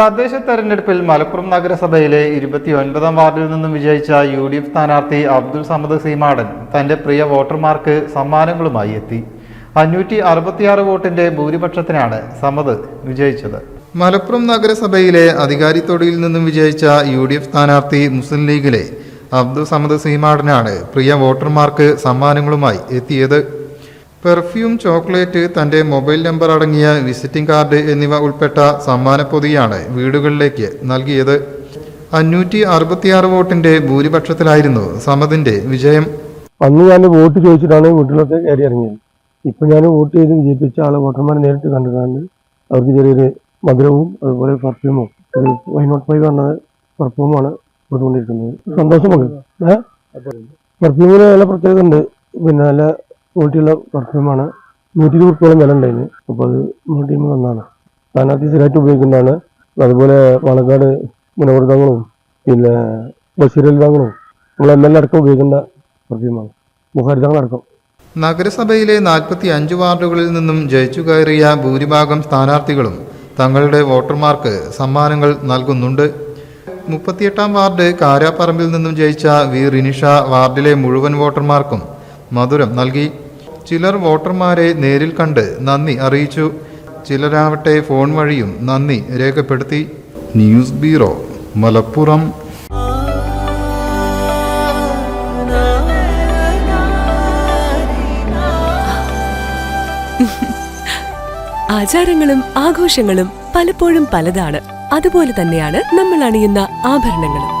തദ്ദേശ തെരഞ്ഞെടുപ്പിൽ മലപ്പുറം നഗരസഭയിലെ ഇരുപത്തി ഒൻപതാം വാർഡിൽ നിന്നും വിജയിച്ച യു ഡി എഫ് സ്ഥാനാർത്ഥി അബ്ദുൾ സമദ് സീമാടൻ തന്റെ പ്രിയ വോട്ടർമാർക്ക് സമ്മാനങ്ങളുമായി എത്തി. അഞ്ഞൂറ്റി അറുപത്തിയാറ് വോട്ടിന്റെ ഭൂരിപക്ഷത്തിനാണ് സമദ് വിജയിച്ചത്. മലപ്പുറം നഗരസഭയിലെ അധികാരിത്തൊടിയിൽ നിന്നും വിജയിച്ച യു ഡി എഫ് സ്ഥാനാർത്ഥി മുസ്ലിം ലീഗിലെ അബ്ദുൾ സമദ് സീമാടനാണ് പ്രിയ വോട്ടർമാർക്ക് സമ്മാനങ്ങളുമായി എത്തിയത്. പെർഫ്യൂം ചോക്ലേറ്റ് തന്റെ മൊബൈൽ നമ്പർ അടങ്ങിയ വിസിറ്റിംഗ് കാർഡ് എന്നിവ ഉൾപ്പെട്ട സമ്മാനപ്പൊതിയാണ് വീടുകളിലേക്ക് നൽകിയത്. അഞ്ഞൂറ്റി അറുപത്തിയാറ് വോട്ടിന്റെ ഭൂരിപക്ഷത്തിലായിരുന്നു സമതിന്റെ വിജയം. അന്ന് ഞാൻ വോട്ട് ചോദിച്ചിട്ടാണ് വീട്ടിലൊക്കെ കയറി ഇറങ്ങിയത്. ഇപ്പം ഞാൻ വോട്ട് ചെയ്ത് വിജയിപ്പിച്ച ആളെ വോട്ടർമാരെ നേരിട്ട് കണ്ടതാണ്. അവർക്ക് ചെറിയൊരു മധുരവും അതുപോലെ പെർഫ്യൂമും ഒരു വൈനോട്ട് ഫൈവ് എന്ന പെർഫ്യൂമാണ് കൊടുത്തുകൊണ്ടിരിക്കുന്നത്. സന്തോഷമുണ്ട് പെർഫ്യൂമിന് നല്ല പ്രത്യേകത ഉണ്ട് പിന്നെ നല്ല ക്വാളിറ്റിയുള്ള പെർഫ്യൂമാണ് നൂറ്റി ഇരുപത് റുപ്യോളം വില ഉണ്ടായിരുന്നു. അപ്പോൾ അത് നമ്മുടെ ടീമിൽ സ്ഥാനാർത്ഥി സ്ഥിരമായിട്ട് ഉപയോഗിക്കുന്നതാണ്. അതുപോലെ പാലക്കാട് മുനവൃതങ്ങളും പിന്നെ ബഷീരൽദാങ്ങളും നമ്മൾ എം എൽ എ അടക്കം ഉപയോഗിക്കുന്ന പെർഫ്യൂമാണ് മുഖാരിതങ്ങളടക്കം നഗരസഭയിലെ നാൽപ്പത്തി അഞ്ച് വാർഡുകളിൽ നിന്നും ജയിച്ചു കയറിയ ഭൂരിഭാഗം സ്ഥാനാർത്ഥികളും തങ്ങളുടെ വോട്ടർമാർക്ക് സമ്മാനങ്ങൾ നൽകുന്നുണ്ട്. മുപ്പത്തിയെട്ടാം വാർഡ് കാരാപ്പറമ്പിൽ നിന്നും ജയിച്ച വി റിനിഷ വാർഡിലെ മുഴുവൻ വോട്ടർമാർക്കും മധുരം നൽകി. ചിലർ വോട്ടർമാരെ നേരിൽ കണ്ട് നന്ദി അറിയിച്ചു. ചിലരാവട്ടെ ഫോൺ വഴിയും നന്ദി രേഖപ്പെടുത്തി. News bureau Malappuram. ആചാരങ്ങളും ആഘോഷങ്ങളും പലപ്പോഴും പലതാണ്. അതുപോലെ തന്നെയാണ് നമ്മൾ അണിയുന്ന ആഭരണങ്ങളും.